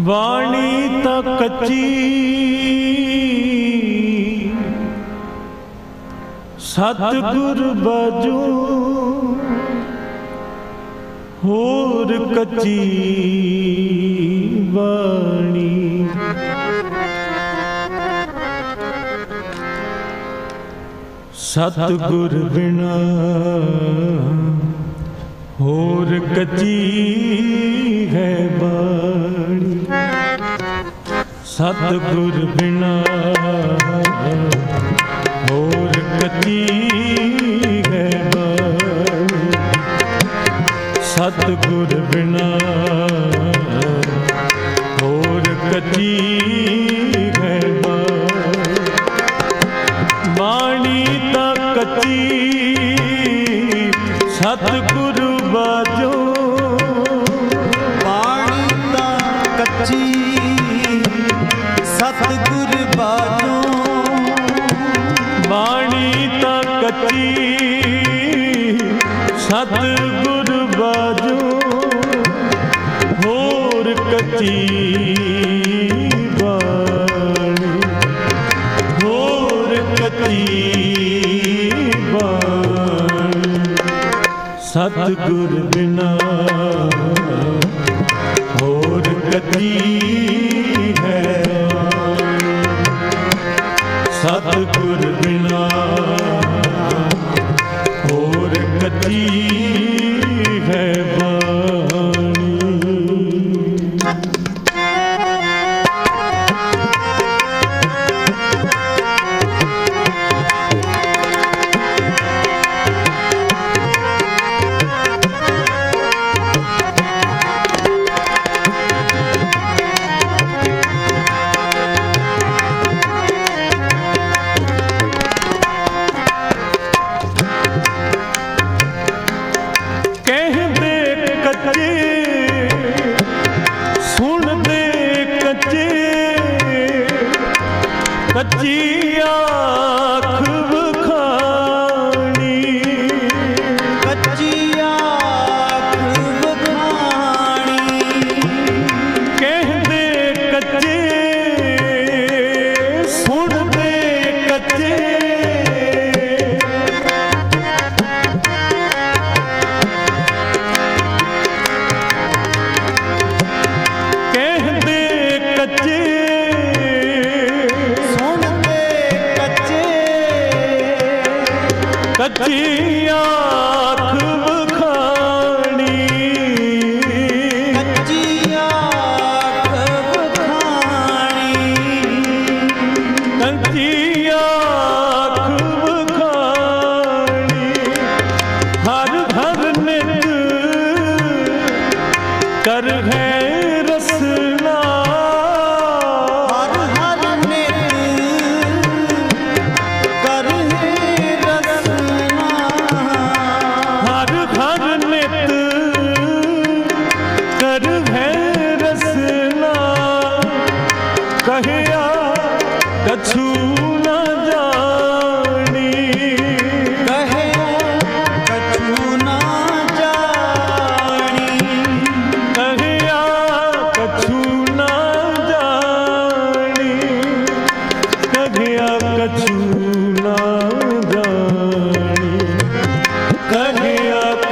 ਬਾਣੀ ਤਾਂ ਕੱਚੀ। ਸਤਗੁਰ ਬਜੂ ਹੋਰ ਕੱਚੀ ਵਾਣੀ ਸਤਗੁਰ ਬਿਨਾ ਹੋਰ ਕੱਚੀ ਹੈ ਸਤਿਗੁਰ ਬਿਨਾ ਹੋਰ ਕਤੀ ਹੈ ਸਤਿਗੁਰ ਬਿਨਾ ਹੋਰ ਕਤੀ ਹੈ ਬਾਣੀ ਤਾਂ ਕਤੀ ਸਤਿਗੁਰ ਸਤ ਬਿਨਾ ਹੋਰ ਕਦੀ ਹੈ। ਸਤ ਬਿਨਾ 一。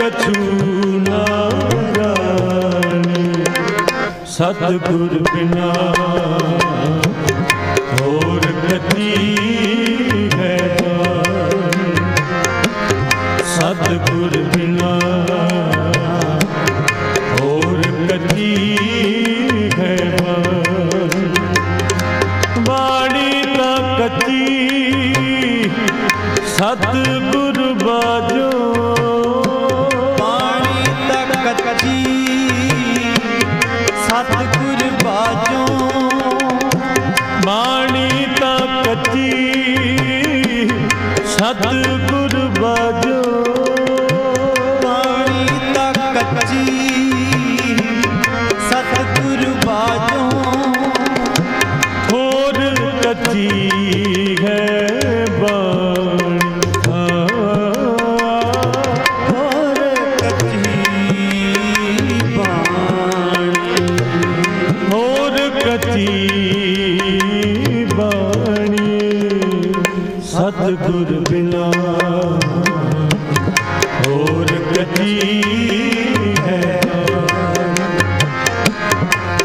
ਕਛੂ ਨਾ ਸਤਿਗੁਰ ਬਿਨਾ हाथ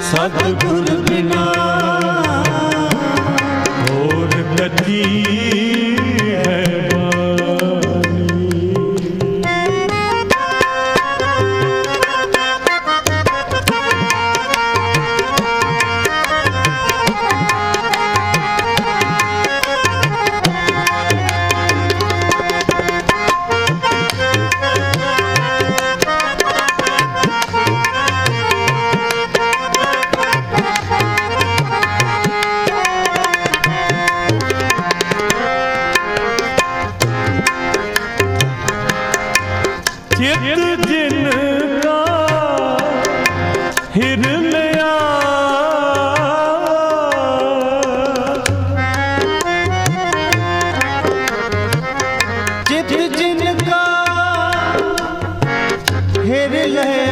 ਸਤਿਗੁਰ ਬਿਨਾ ਹੋਰ ਕੱਚੀ चित जिन का हिरन चित जिन का हिर लहे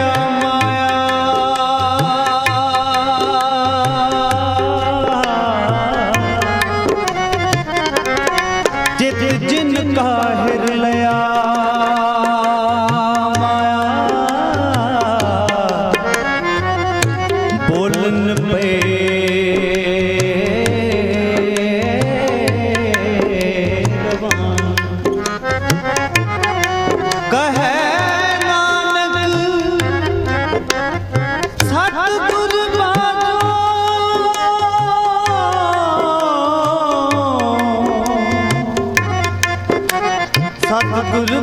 ਬੋਲਨ ਪਏ ਰਵਾਂ ਕਹੈ ਸਤਿਗੁਰ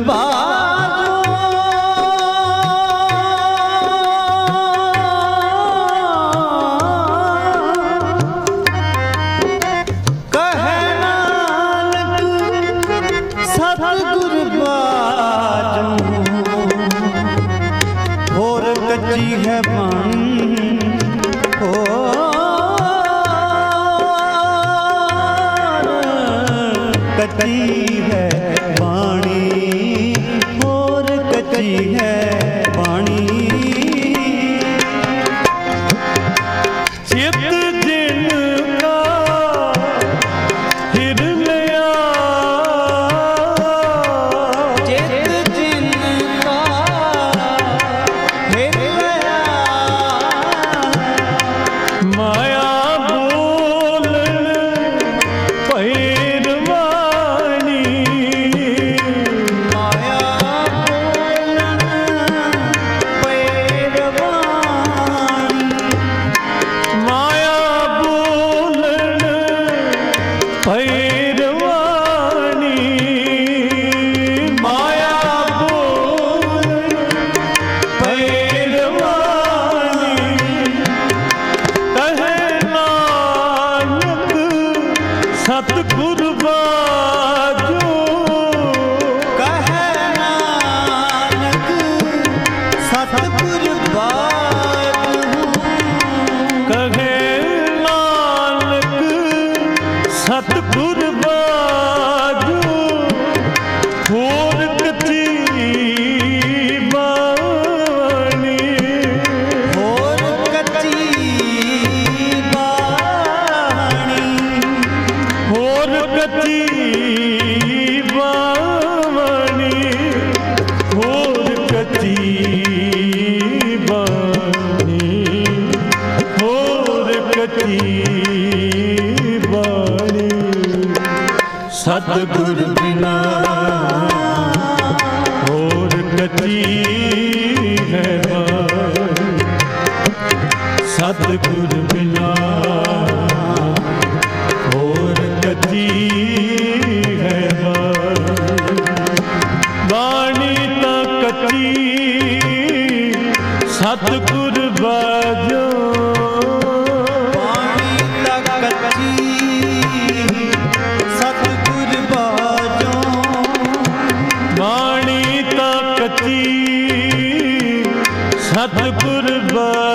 ਸਤਿਗੁਰ ਹੋਰ ਕੱਚੀ ਹੈ ਬਾਣੀ ਹੋਰ ਕੱਚੀ ਹੈ ਬਾਣੀ ਹੋਰ ਕੱਚੀ ਹੈ ਸਤਿਗੁਰ ਬਿਨਾ ਹੋਰ ਕੱਚੀ ਹੈ ਬਾਣੀ ਸਤਿਗੁਰ ਬਿਨਾ ਹੋਰ ਕੱਚੀ ਹੈ ਬਾਣੀ ਤਾਂ ਕੱਚੀ, ਸਤਿਗੁਰ ਬਾਜੋ